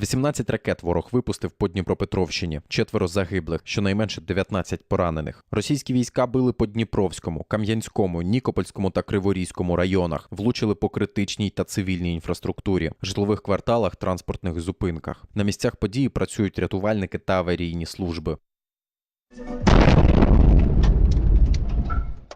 18 ракет ворог випустив по Дніпропетровщині, четверо загиблих, щонайменше 19 поранених. Російські війська били по Дніпровському, Кам'янському, Нікопольському та Криворізькому районах, влучили по критичній та цивільній інфраструктурі, житлових кварталах, транспортних зупинках. На місцях події працюють рятувальники та аварійні служби.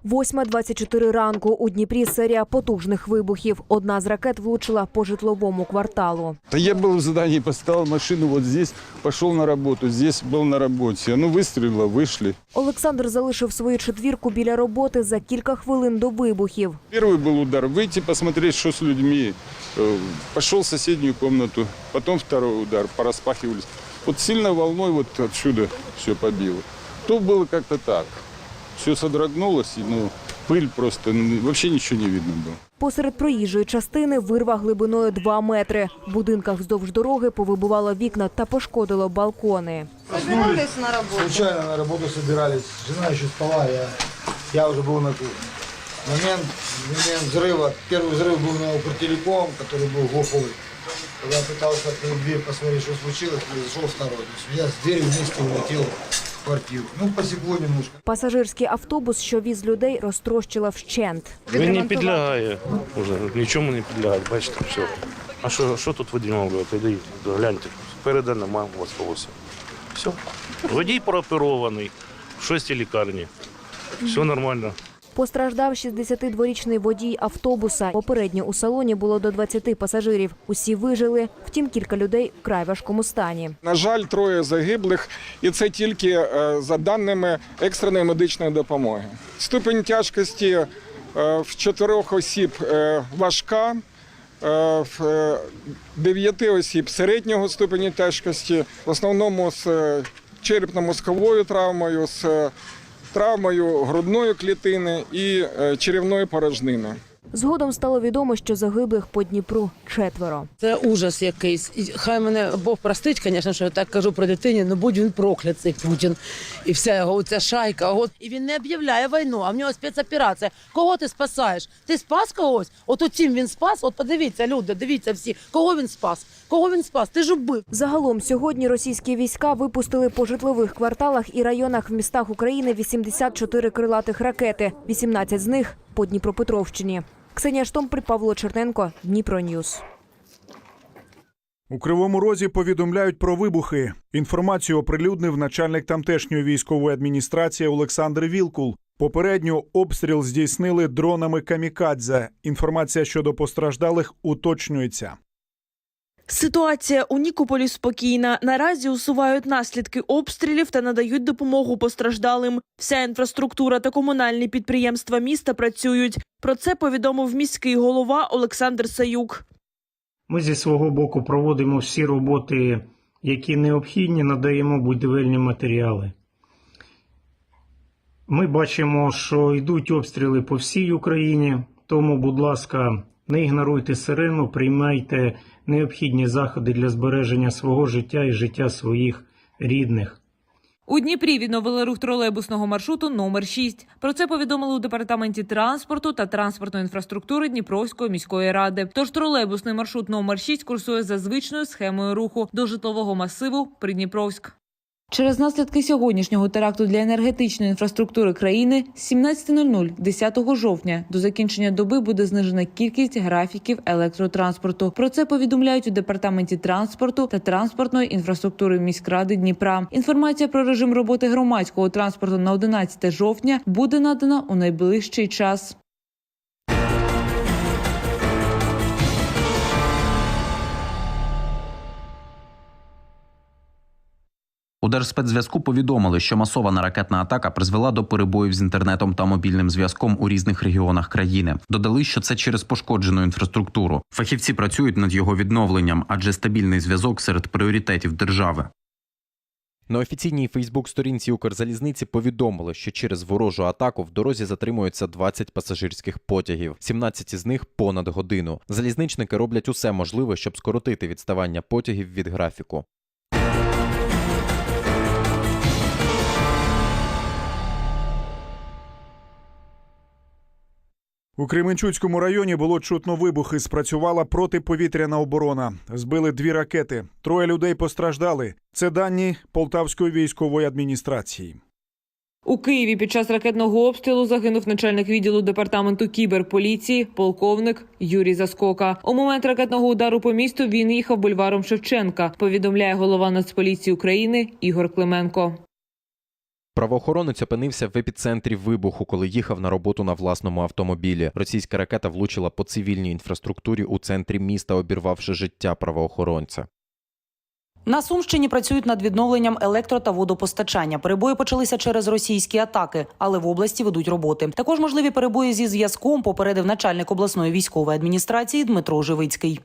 8.24 ранку у Дніпрі серія потужних вибухів. Одна з ракет влучила по житловому кварталу. Да я был в задании, поставил машину вот здесь, пошел на работу, здесь был на работе. Оно выстрелило, вышли. Олександр залишив свою четвірку біля роботи за кілька хвилин до вибухів. Первый был удар, выйти посмотреть, что с людьми. Э, Пошел в соседнюю комнату, потом второй удар, пораспахивались. Вот сильно волной вот отсюда все побило. То было как-то так. Все содрогнулось, и, ну, пыль просто, ну, вообще ничего не видно было. Посеред проїжджої частини вирва глибиною 2 метри. В будинках вздовж дороги повибувало вікна та пошкодило балкони. Собирались на работу. Случайно на работу собирались. Жена еще спала, я, я уже был на кухне. Момент, момент взрыва, первый взрыв был на Укртелеком, который был глухой. Когда я пытался открыть дверь, посмотреть, что случилось, произошел второй. То есть я с дверью вместе улетел в квартиру. Ну, посекло немножко. Пасажирський автобус, що віз людей, розтрощила вщент. Він не підлягає. Уже нічому не підлягає, бачите, все. А що, що тут водій мав говорити? Йди, гляньте, спереду нема у вас колоса. Все. Водій прооперований в шостій лікарні. Все нормально. Постраждав 62-річний водій автобуса. Попередньо у салоні було до 20 пасажирів. Усі вижили, втім кілька людей в край важкому стані. На жаль, троє загиблих, і це тільки е, за даними екстреної медичної допомоги. Ступень тяжкості е, в чотирьох осіб е, важка, в дев'яти осіб середнього ступеня тяжкості, в основному з черепно-мозковою травмою, з травмою грудної клітини і е, черевної порожнини. Згодом стало відомо, що загиблих по Дніпру четверо. Це ужас якийсь. І хай мене Бог простить, звісно, що я так кажу про дитині, ну будь він проклят, цей Путін. І вся його ця шайка. От. І він не об'являє війну, а в нього спецоперація. Кого ти спасаєш? Ти спас когось? От у цим він спас. От подивіться, люди, дивіться всі, кого він спас? Кого він спас? Ти ж вбив. Загалом сьогодні російські війська випустили по житлових кварталах і районах в містах України 84 крилатих ракети, 18 з них по Дніпропетровщині. Ксенія Штомпель, Павло Черненко, Дніпро Ньюс. У Кривому Розі повідомляють про вибухи. Інформацію оприлюднив начальник тамтешньої військової адміністрації Олександр Вілкул. Попередньо обстріл здійснили дронами камікадзе. Інформація щодо постраждалих уточнюється. Ситуація у Нікополі спокійна. Наразі усувають наслідки обстрілів та надають допомогу постраждалим. Вся інфраструктура та комунальні підприємства міста працюють. Про це повідомив міський голова Олександр Саюк. Ми зі свого боку проводимо всі роботи, які необхідні, надаємо будівельні матеріали. Ми бачимо, що йдуть обстріли по всій Україні, тому, будь ласка, не ігноруйте сирену, приймайте необхідні заходи для збереження свого життя і життя своїх рідних. У Дніпрі відновили рух тролейбусного маршруту номер 6 Про це повідомили у департаменті транспорту та транспортної інфраструктури Дніпровської міської ради. Тож тролейбусний маршрут номер 6 курсує за звичною схемою руху до житлового масиву Придніпровськ. Через наслідки сьогоднішнього теракту для енергетичної інфраструктури країни з 17.00 10 жовтня до закінчення доби буде знижена кількість графіків електротранспорту. Про це повідомляють у департаменті транспорту та транспортної інфраструктури міськради Дніпра. Інформація про режим роботи громадського транспорту на 11 жовтня буде надана у найближчий час. У Держспецзв'язку повідомили, що масована ракетна атака призвела до перебоїв з інтернетом та мобільним зв'язком у різних регіонах країни. Додали, що це через пошкоджену інфраструктуру. Фахівці працюють над його відновленням, адже стабільний зв'язок серед пріоритетів держави. На офіційній Фейсбук-сторінці Укрзалізниці повідомили, що через ворожу атаку в дорозі затримуються 20 пасажирських потягів, 17 з них понад годину. Залізничники роблять усе можливе, щоб скоротити відставання потягів від графіку. У Кременчуцькому районі було чутно вибухи. Спрацювала протиповітряна оборона. Збили дві ракети. Троє людей постраждали. Це дані Полтавської військової адміністрації. У Києві під час ракетного обстрілу загинув начальник відділу департаменту кіберполіції, полковник Юрій Заскока. У момент ракетного удару по місту він їхав бульваром Шевченка. Повідомляє голова Нацполіції України Ігор Клименко. Правоохоронець опинився в епіцентрі вибуху, коли їхав на роботу на власному автомобілі. Російська ракета влучила по цивільній інфраструктурі у центрі міста, обірвавши життя правоохоронця. На Сумщині працюють над відновленням електро та водопостачання. Перебої почалися через російські атаки, але в області ведуть роботи. Також можливі перебої зі зв'язком попередив начальник обласної військової адміністрації Дмитро Живицький.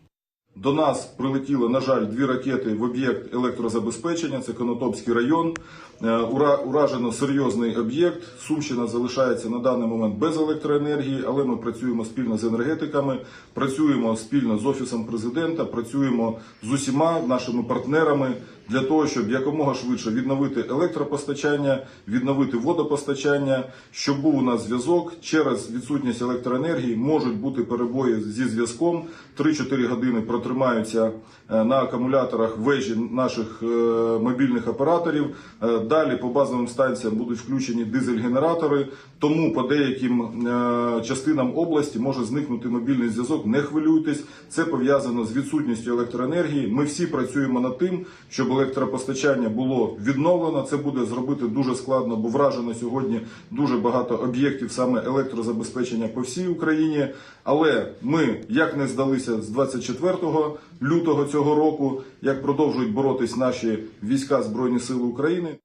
До нас прилетіло, на жаль, дві ракети в об'єкт електрозабезпечення. Це Конотопський район. Е, ура- Уражено серйозний об'єкт. Сумщина залишається на даний момент без електроенергії, але ми працюємо спільно з енергетиками, працюємо спільно з офісом президента, працюємо з усіма нашими партнерами для того, щоб якомога швидше відновити електропостачання, відновити водопостачання, щоб був у нас зв'язок. Через відсутність електроенергії можуть бути перебої зі зв'язком. 3-4 години протримаються на акумуляторах вежі наших е, мобільних операторів. Е, Далі по базовим станціям будуть включені дизель-генератори. Тому по деяким е, частинам області може зникнути мобільний зв'язок. Не хвилюйтесь, це пов'язано з відсутністю електроенергії. Ми всі працюємо над тим, щоб електропостачання було відновлено. Це буде зробити дуже складно, бо вражено сьогодні дуже багато об'єктів саме електрозабезпечення по всій Україні. Але ми як не здалися з 24 лютого цього року, як продовжують боротись наші війська Збройні Сили України.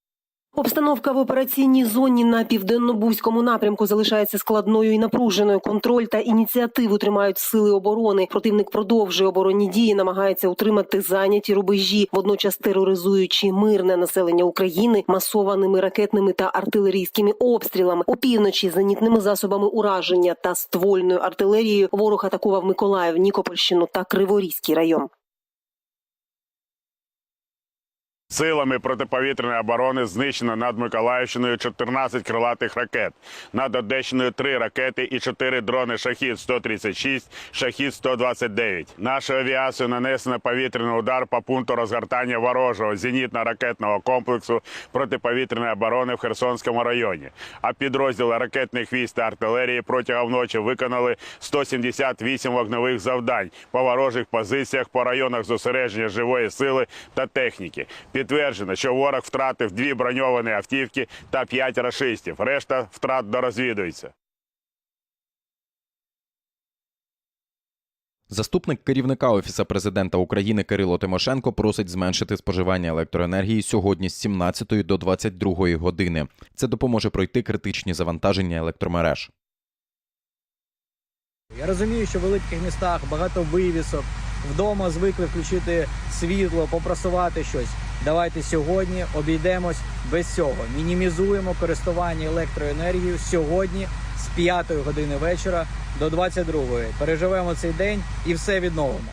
Обстановка в операційній зоні на південно-бузькому напрямку залишається складною і напруженою. Контроль та ініціативу тримають сили оборони. Противник продовжує оборонні дії, намагається утримати зайняті рубежі, водночас тероризуючи мирне населення України масованими ракетними та артилерійськими обстрілами. Опівночі зенітними засобами ураження та ствольною артилерією ворог атакував Миколаїв, Нікопольщину та Криворізький район. Силами протиповітряної оборони знищено над Миколаївщиною 14 крилатих ракет. Над Одещиною 3 ракети і 4 дрони «Шахід-136», «Шахід-129». Нашою авіацією нанесено повітряний удар по пункту розгортання ворожого зенітно-ракетного комплексу протиповітряної оборони в Херсонському районі. А підрозділи ракетних військ та артилерії протягом ночі виконали 178 вогневих завдань по ворожих позиціях по районах зосередження живої сили та техніки. Підтверджено, що ворог втратив дві броньовані автівки та п'ять рашистів. Решта втрат дорозвідується. Заступник керівника офіса президента України Кирило Тимошенко просить зменшити споживання електроенергії сьогодні з 17 до 22 години. Це допоможе пройти критичні завантаження електромереж. Я розумію, що в великих містах багато вивісок. Вдома звикли включити світло, попрасувати щось. Давайте сьогодні обійдемось без цього. Мінімізуємо користування електроенергією сьогодні з 5 години вечора до 22. Переживемо цей день і все відновимо.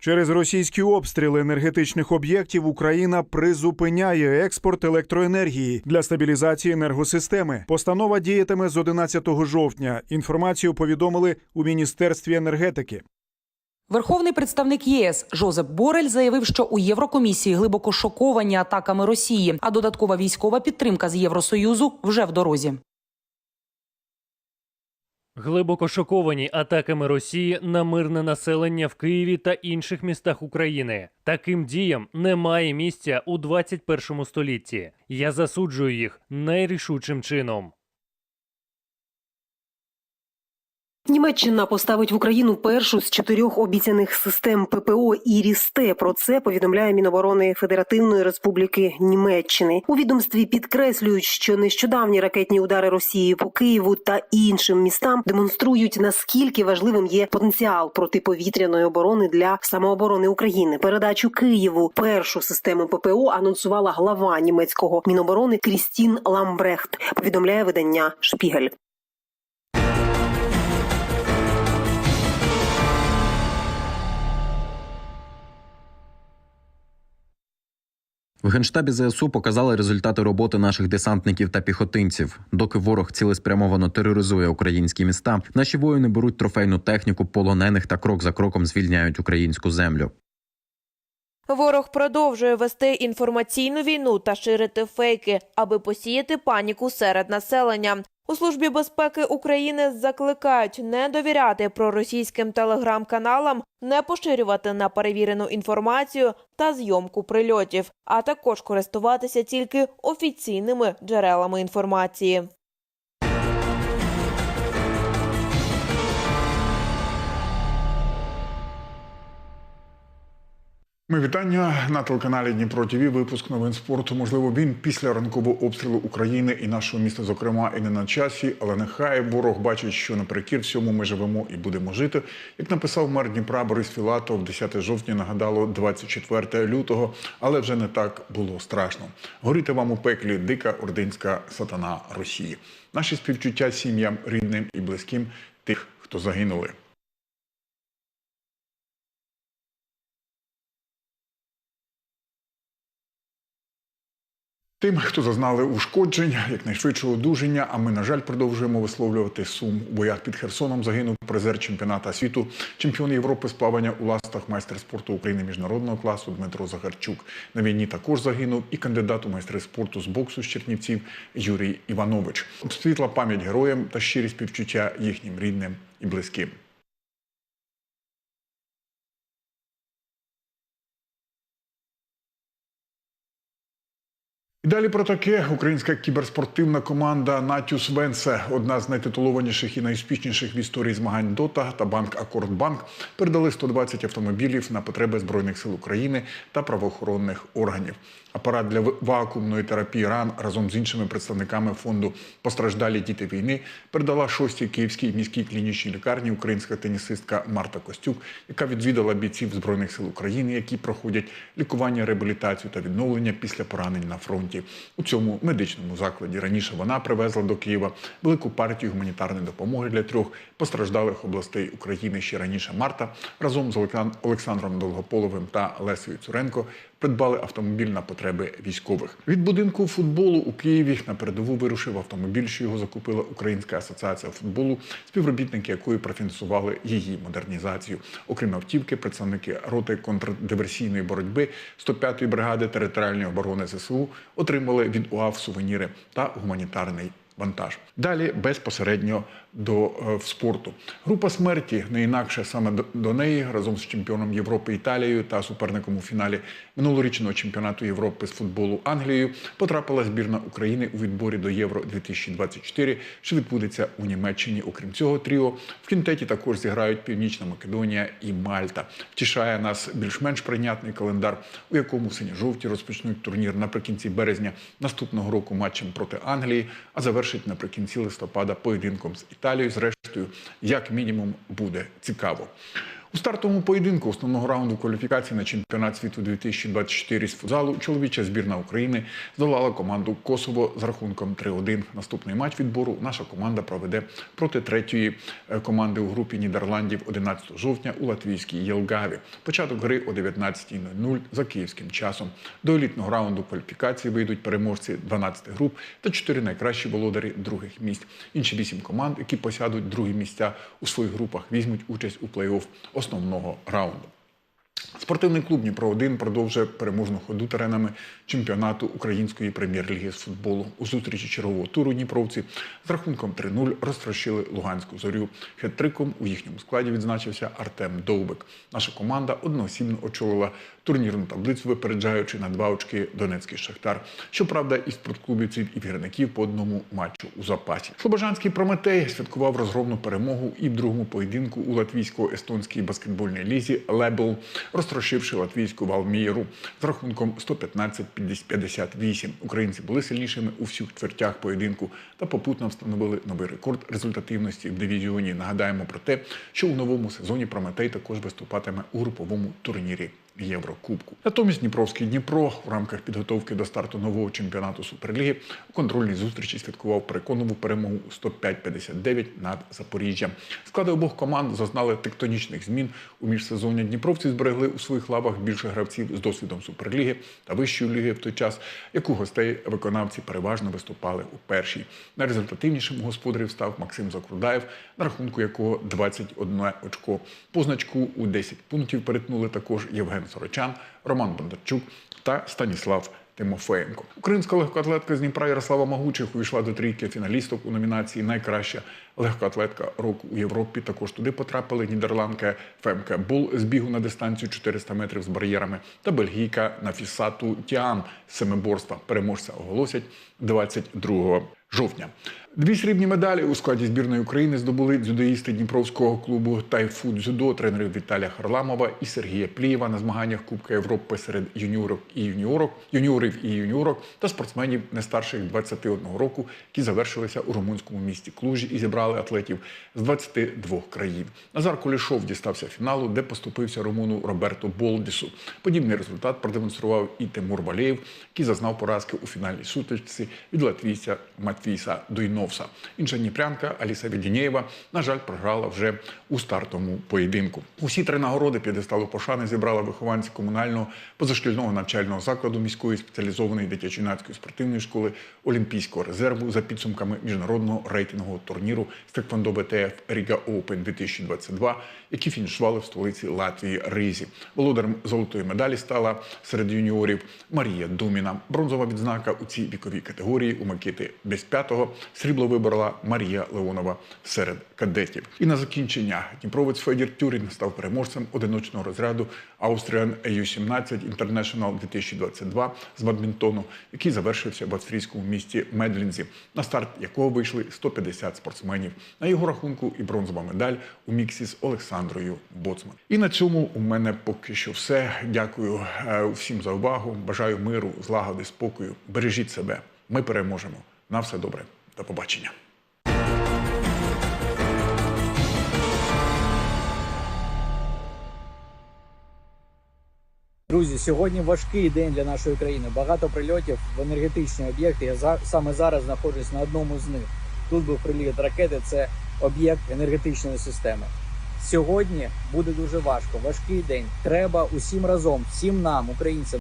Через російські обстріли енергетичних об'єктів Україна призупиняє експорт електроенергії для стабілізації енергосистеми. Постанова діятиме з 11 жовтня. Інформацію повідомили у міністерстві енергетики. Верховний представник ЄС Жозеп Борель заявив, що у Єврокомісії глибоко шоковані атаками Росії, а додаткова військова підтримка з Євросоюзу вже в дорозі. Глибоко шоковані атаками Росії на мирне населення в Києві та інших містах України. Таким діям немає місця у 21 столітті. Я засуджую їх найрішучим чином. Німеччина поставить в Україну першу з чотирьох обіцяних систем ППО «Іріс-Т». Про це повідомляє Міноборони Федеративної Республіки Німеччини. У відомстві підкреслюють, що нещодавні ракетні удари Росії по Києву та іншим містам демонструють наскільки важливим є потенціал протиповітряної оборони для самооборони України. Передачу Києву першу систему ППО анонсувала глава німецького міноборони Крістін Ламбрехт. Повідомляє видання Шпігель. В генштабі ЗСУ показали результати роботи наших десантників та піхотинців. Доки ворог цілеспрямовано тероризує українські міста, наші воїни беруть трофейну техніку полонених та крок за кроком звільняють українську землю. Ворог продовжує вести інформаційну війну та ширити фейки, аби посіяти паніку серед населення. У службі безпеки України закликають не довіряти проросійським телеграм-каналам, не поширювати неперевірену інформацію та зйомку прильотів, а також користуватися тільки офіційними джерелами інформації. Ми вітання на телеканалі Дніпро ТВ. Випуск новин спорту. Можливо, він після ранкового обстрілу України і нашого міста, зокрема, і не на часі, але нехай ворог бачить, що наперекір всьому ми живемо і будемо жити. Як написав мер Дніпра Борис Філатов, 10 жовтня нагадало 24 лютого, але вже не так було страшно. Горіти вам у пеклі дика ординська сатана Росії. Наші співчуття сім'ям, рідним і близьким тих, хто загинули. Тим, хто зазнали ушкоджень, якнайшвидшого одужання, а ми, на жаль, продовжуємо висловлювати сум. У боях під Херсоном загинув призер чемпіоната світу, чемпіон Європи з плавання у ластах, майстер спорту України міжнародного класу Дмитро Захарчук. На війні також загинув і кандидат у майстри спорту з боксу з Чернівців Юрій Іванович. Світла пам'ять героям та щирі співчуття їхнім рідним і близьким. Далі про таке українська кіберспортивна команда Натюс Венсе, одна з найтитулованіших і найуспішніших в історії змагань Дота та банк Акордбанк передали 120 автомобілів на потреби збройних сил України та правоохоронних органів. Апарат для вакуумної терапії ран разом з іншими представниками фонду Постраждалі діти війни передала 6-й київській міській клінічній лікарні українська тенісистка Марта Костюк, яка відвідала бійців збройних сил України, які проходять лікування, реабілітацію та відновлення після поранень на фронті. У цьому медичному закладі раніше вона привезла до Києва велику партію гуманітарної допомоги для трьох постраждалих областей України. Ще раніше Марта разом з Олександром Долгополовим та Лесею Цуренко придбали автомобіль на потреби військових. Від будинку футболу у Києві на передову вирушив автомобіль, що його закупила Українська асоціація футболу, співробітники якої профінансували її модернізацію. Окрім автівки, представники роти контрдиверсійної боротьби 105-ї бригади територіальної оборони ЗСУ отримали від УАВ сувеніри та гуманітарний вантаж. Далі безпосередньо до е, в спорту. Група смерті не інакше саме до, неї разом з чемпіоном Європи Італією та суперником у фіналі минулорічного чемпіонату Європи з футболу Англією потрапила збірна України у відборі до Євро 2024, що відбудеться у Німеччині. Окрім цього, тріо в кінтеті також зіграють Північна Македонія і Мальта. Втішає нас більш-менш прийнятний календар, у якому сині-жовті розпочнуть турнір наприкінці березня наступного року матчем проти Англії, а завершить наприкінці листопада поєдинком з Італією. Зрештою, як мінімум, буде цікаво. У стартовому поєдинку основного раунду кваліфікації на чемпіонат світу 2024 з футзалу чоловіча збірна України здолала команду Косово з рахунком 3-1. Наступний матч відбору наша команда проведе проти третьої е, команди у групі Нідерландів 11 жовтня у латвійській Єлгаві. Початок гри о 19.00 за київським часом. До елітного раунду кваліфікації вийдуть переможці 12 груп та 4 найкращі володарі других місць. Інші 8 команд, які посядуть другі місця у своїх групах, візьмуть участь у плей-офф основного раунду. Спортивний клуб Дніпро 1 продовжує переможну ходу теренами чемпіонату української прем'єр-ліги з футболу. У зустрічі чергового туру Дніпровці з рахунком 3-0 розтрощили Луганську зорю. Хет-триком у їхньому складі відзначився Артем Довбик. Наша команда одноосібно очолила турнірну таблицю, випереджаючи на два очки Донецький Шахтар. Щоправда, із спортклубівців і вірників по одному матчу у запасі. Слобожанський Прометей святкував розгромну перемогу і в другому поєдинку у латвійсько-естонській баскетбольній лізі Лебел, розтрощивши латвійську Валміру з рахунком 115-58. Українці були сильнішими у всіх чвертях поєдинку та попутно встановили новий рекорд результативності в дивізіоні. Нагадаємо про те, що у новому сезоні Прометей також виступатиме у груповому турнірі Єврокубку. Натомість Дніпровський Дніпро у рамках підготовки до старту нового чемпіонату Суперліги у контрольній зустрічі святкував переконливу перемогу 105-59 над Запоріжжям. Склади обох команд зазнали тектонічних змін у міжсезоння. Дніпровці зберегли у своїх лавах більше гравців з досвідом Суперліги та вищої ліги в той час, як у гостей виконавці переважно виступали у першій. Найрезультативнішим господарів став Максим Закрудаєв, на рахунку якого 21 очко. Позначку у 10 пунктів перетнули також Євген Сорочан, Роман Бондарчук та Станіслав Тимофеєнко. Українська легкоатлетка з Дніпра Ярослава Магучих увійшла до трійки фіналісток у номінації Найкраща легкоатлетка року у Європі. Також туди потрапили нідерландка Фемке Бол з бігу на дистанцію 400 метрів з бар'єрами та бельгійка Нафісату Тіан з семиборства. Переможця оголосять 22 жовтня. Дві срібні медалі у складі збірної України здобули дзюдоїсти Дніпровського клубу Тайфу дзюдо тренерів Віталія Харламова і Сергія Плієва на змаганнях Кубка Європи серед юніорок і юніорок, юніорів і юніорок та спортсменів не старших 21 року, які завершилися у румунському місті Клужі і зібрали атлетів з 22 країн. Назар Кулішов дістався фіналу, де поступився румуну Роберто Болдісу. Подібний результат продемонстрував і Тимур Валєєв, який зазнав поразки у фінальній сутичці від латвійця Матвійса Дуйновса. Інша дніпрянка Аліса Відінєєва, на жаль, програла вже у стартовому поєдинку. Усі три нагороди п'єдесталу пошани зібрали вихованці комунального позашкільного навчального закладу міської спеціалізованої дитячо-юнацької спортивної школи Олімпійського резерву за підсумками міжнародного рейтингового турніру з Теквондо БТФ Ріга Оупен 2022, які фінішували в столиці Латвії Ризі. Володарем золотої медалі стала серед юніорів Марія Думіна. Бронзова відзнака у цій віковій категорії у Микити без п'ятого. Срібло вибрала Марія Леонова серед кадетів. І на закінчення Дніпровець Федір Тюрін став переможцем одиночного розряду Austrian EU17 International 2022 з бадмінтону, який завершився в австрійському місті Медлінзі, на старт якого вийшли 150 спортсменів. На його рахунку і бронзова медаль у міксі з Олександрою Боцман. І на цьому у мене поки що все. Дякую е, всім за увагу. Бажаю миру, злагоди, спокою. Бережіть себе. Ми переможемо. На все добре. До побачення. Друзі, сьогодні важкий день для нашої країни. Багато прильотів в енергетичні об'єкти. Я за, саме зараз знаходжусь на одному з них. Тут був приліт ракети. Це об'єкт енергетичної системи. Сьогодні буде дуже важко. Важкий день. Треба усім разом, всім нам, українцям.